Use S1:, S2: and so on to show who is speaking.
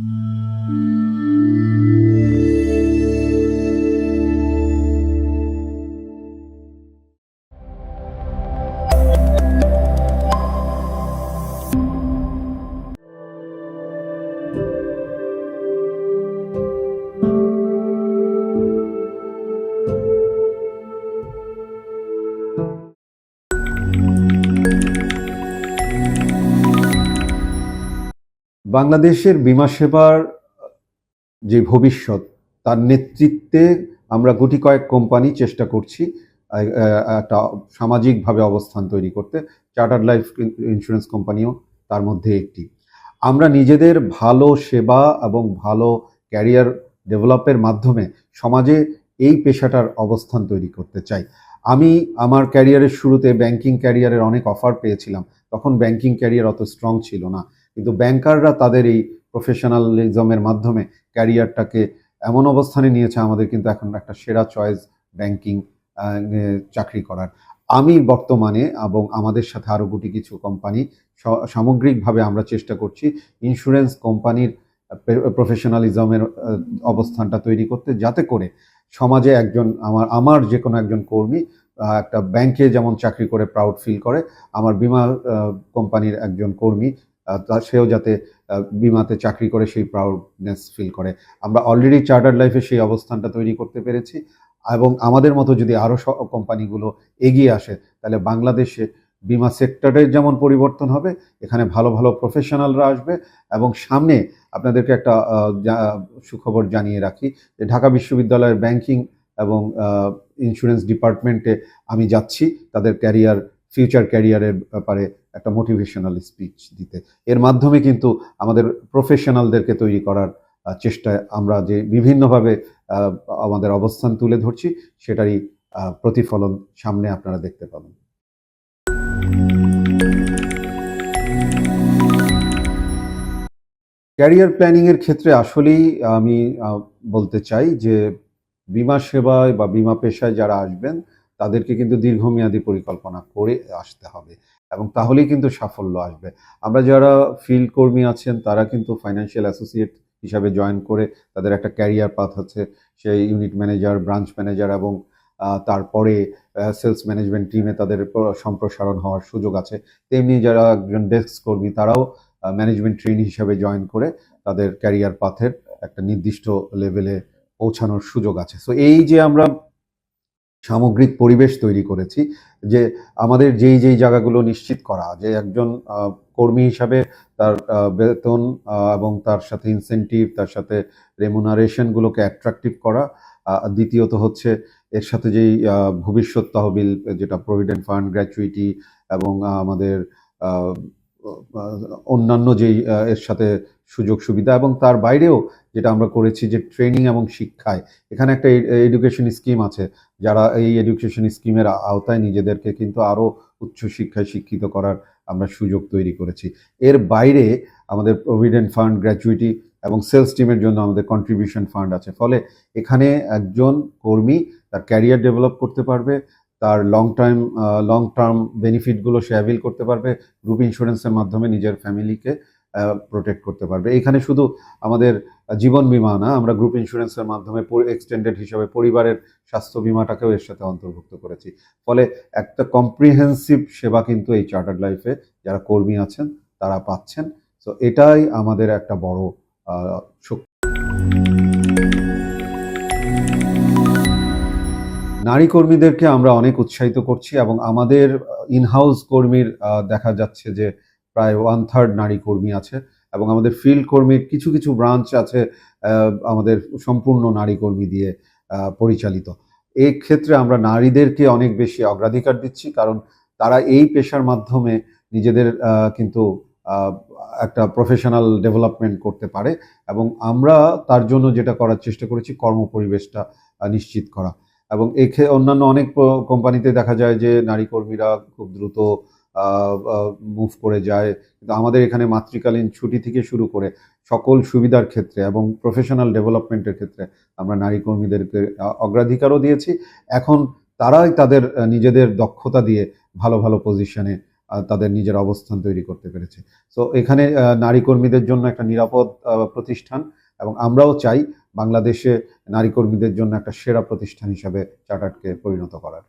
S1: Mm-hmm. বাংলাদেশের বিমা সেবার যে ভবিষ্যৎ, তার নেতৃত্বে আমরা গুটি কয়েক কোম্পানি চেষ্টা করছি একটা সামাজিকভাবে অবস্থান তৈরি করতে। চার্টার্ড লাইফ ইন্স্যুরেন্স কোম্পানিও তার মধ্যে একটি। আমরা নিজেদের ভালো সেবা এবং ভালো ক্যারিয়ার ডেভেলপের মাধ্যমে সমাজে এই পেশাটার অবস্থান তৈরি করতে চাই। আমি আমার ক্যারিয়ারের শুরুতে ব্যাংকিং ক্যারিয়ারের অনেক অফার পেয়েছিলাম। তখন ব্যাংকিং ক্যারিয়ার অত স্ট্রং ছিল না। কিন্তু ব্যাংকাররা তাদের এই প্রফেশনালিজমের মাধ্যমে ক্যারিয়ারটাকে এমন অবস্থানে নিয়েছে, আমাদের কিন্তু এখন একটা সেরা চয়েস ব্যাংকিং চাকরি করার। আমি বর্তমানে এবং আমাদের সাথে আরও গুটি কিছু কোম্পানি সামগ্রিকভাবে আমরা চেষ্টা করছি ইন্স্যুরেন্স কোম্পানির প্রফেশনালিজমের অবস্থানটা তৈরি করতে, যাতে করে সমাজে একজন আমার আমার যে কোনো একজন কর্মী একটা ব্যাংকে যেমন চাকরি করে প্রাউড ফিল করে, আমার বিমা কোম্পানির একজন কর্মী সেও যাতে বিমাতে চাকরি করে সেই প্রাউডনেস ফিল করে। আমরা অলরেডি চার্টার্ড লাইফে সেই অবস্থানটা তৈরি করতে পেরেছি এবং আমাদের মতো যদি আরও কোম্পানিগুলো এগিয়ে আসে, তাহলে বাংলাদেশে বিমা সেক্টরের যেমন পরিবর্তন হবে, এখানে ভালো ভালো প্রফেশনালরা আসবে এবং সামনে আপনাদেরকে একটা সুখবর জানিয়ে রাখি যে ঢাকা বিশ্ববিদ্যালয়ের ব্যাংকিং এবং ইন্স্যুরেন্স ডিপার্টমেন্টে আমি যাচ্ছি, তাদের ক্যারিয়ার ফিউচার ক্যারিয়ারের ব্যাপারে একটা মোটিভেশনাল স্পিচ দিতে। এর মাধ্যমে কিন্তু আমাদের প্রফেশনালদেরকে তৈরি করার চেষ্টায় আমরা যে বিভিন্নভাবে আমাদের অবস্থান তুলে ধরছি, সেটারই প্রতিফলন সামনে আপনারা দেখতে পাবেন। ক্যারিয়ার প্ল্যানিংয়ের ক্ষেত্রে আসলেই আমি বলতে চাই যে, বিমা সেবায় বা বিমা পেশায় যারা আসবেন তাদেরকে কিন্তু দীর্ঘমেয়াদী পরিকল্পনা করে আসতে হবে এবং তাহলেই কিন্তু সাফল্য আসবে। আমরা যারা ফিল্ড কর্মী আছেন, তারা কিন্তু ফাইন্যান্সিয়াল অ্যাসোসিয়েট হিসাবে জয়েন করে তাদের একটা ক্যারিয়ার পাথ আছে। সেই ইউনিট ম্যানেজার ব্রাঞ্চ ম্যানেজার এবং তারপরে সেলস ম্যানেজমেন্ট টিমে তাদের সম্প্রসারণ হওয়ার সুযোগ আছে। তেমনি যারা একজন ডেস্ক কর্মী, তারাও ম্যানেজমেন্ট ট্রেনি হিসাবে জয়েন করে তাদের ক্যারিয়ার পাথের একটা নির্দিষ্ট লেভেলে পৌঁছানোর সুযোগ আছে। সো এই যে আমরা সামগ্রিক পরিবেশ তৈরি করেছি, যে আমাদের যেই যেই জায়গাগুলো নিশ্চিত করা, যে একজন কর্মী হিসাবে তার বেতন এবং তার সাথে ইনসেন্টিভ তার সাথে রেমুনারেশনগুলোকে অ্যাট্রাকটিভ করা দ্বিতীয়ত হচ্ছে এর সাথে যেই ভবিষ্যৎ তহবিল, যেটা প্রভিডেন্ট ফান্ড গ্র্যাচুইটি এবং আমাদের অন্যান্য যেই এর সাথে সুযোগ সুবিধা এবং তার বাইরেও যেটা আমরা করেছি যে ট্রেনিং এবং শিক্ষায়। এখানে একটা এডুকেশন স্কিম আছে। যারা এই এডুকেশন স্কিমের আওতায় নিজেদেরকে কিন্তু আরও উচ্চ শিক্ষায় শিক্ষিত করার আমরা সুযোগ তৈরি করেছি। এর বাইরে আমাদের প্রভিডেন্ট ফান্ড গ্র্যাচুইটি এবং সেলস টিমের জন্য আমাদের কন্ট্রিবিউশন ফান্ড আছে। ফলে এখানে একজন কর্মী তার ক্যারিয়ার ডেভেলপ করতে পারবে তার লং টাইম লং টার্ম বেনিফিটগুলো সে অ্যাভিল করতে পারবে গ্রুপ ইন্স্যুরেন্সের মাধ্যমে নিজের ফ্যামিলিকে প্রোটেক্ট করতে পারবে। এখানে শুধু আমাদের জীবন বিমা না, আমরা গ্রুপ ইন্স্যুরেন্সের মাধ্যমে এক্সটেন্ডেড হিসাবে পরিবারের স্বাস্থ্য বিমাটাকেও এর সাথে অন্তর্ভুক্ত করেছি। ফলে একটা কম্প্রিহেন্সিভ সেবা কিন্তু এই চার্টার্ড লাইফে যারা কর্মী আছেন, তারা পাচ্ছেন। তো এটাই আমাদের একটা বড় শক্তি। নারী কর্মীদেরকে আমরা অনেক উৎসাহিত করছি এবং আমাদের ইনহাউস কর্মীর দেখা যাচ্ছে যে প্রায় ওয়ান থার্ড নারী কর্মী আছে এবং আমাদের ফিল্ড কর্মীর কিছু কিছু ব্রাঞ্চ আছে আমাদের সম্পূর্ণ নারী কর্মী দিয়ে পরিচালিত। এই ক্ষেত্রে আমরা নারীদেরকে অনেক বেশি অগ্রাধিকার দিচ্ছি কারণ তারা এই পেশার মাধ্যমে নিজেদের কিন্তু একটা প্রফেশনাল ডেভেলপমেন্ট করতে পারে এবং আমরা তার জন্য যেটা করার চেষ্টা করেছি, কর্মপরিবেশটা নিশ্চিত করা। এবং এখে অন্যান্য অনেক কোম্পানিতে দেখা যায় যে নারী কর্মীরা খুব দ্রুত মুভ করে যায়। কিন্তু আমাদের এখানে মাতৃকালীন ছুটি থেকে শুরু করে সকল সুবিধার ক্ষেত্রে এবং প্রফেশনাল ডেভেলপমেন্টের ক্ষেত্রে আমরা নারী কর্মীদেরকে অগ্রাধিকারও দিয়েছি। এখন তারাই তাদের নিজেদের দক্ষতা দিয়ে ভালো ভালো পজিশনে তাদের নিজের অবস্থান তৈরি করতে পেরেছে। তো এখানে নারী কর্মীদের জন্য একটা নিরাপদ প্রতিষ্ঠান এবং আমরাও চাই বাংলাদেশে নারী কর্মীদের জন্য একটা সেরা প্রতিষ্ঠান হিসাবে চার্টার্ডকে পরিণত করার।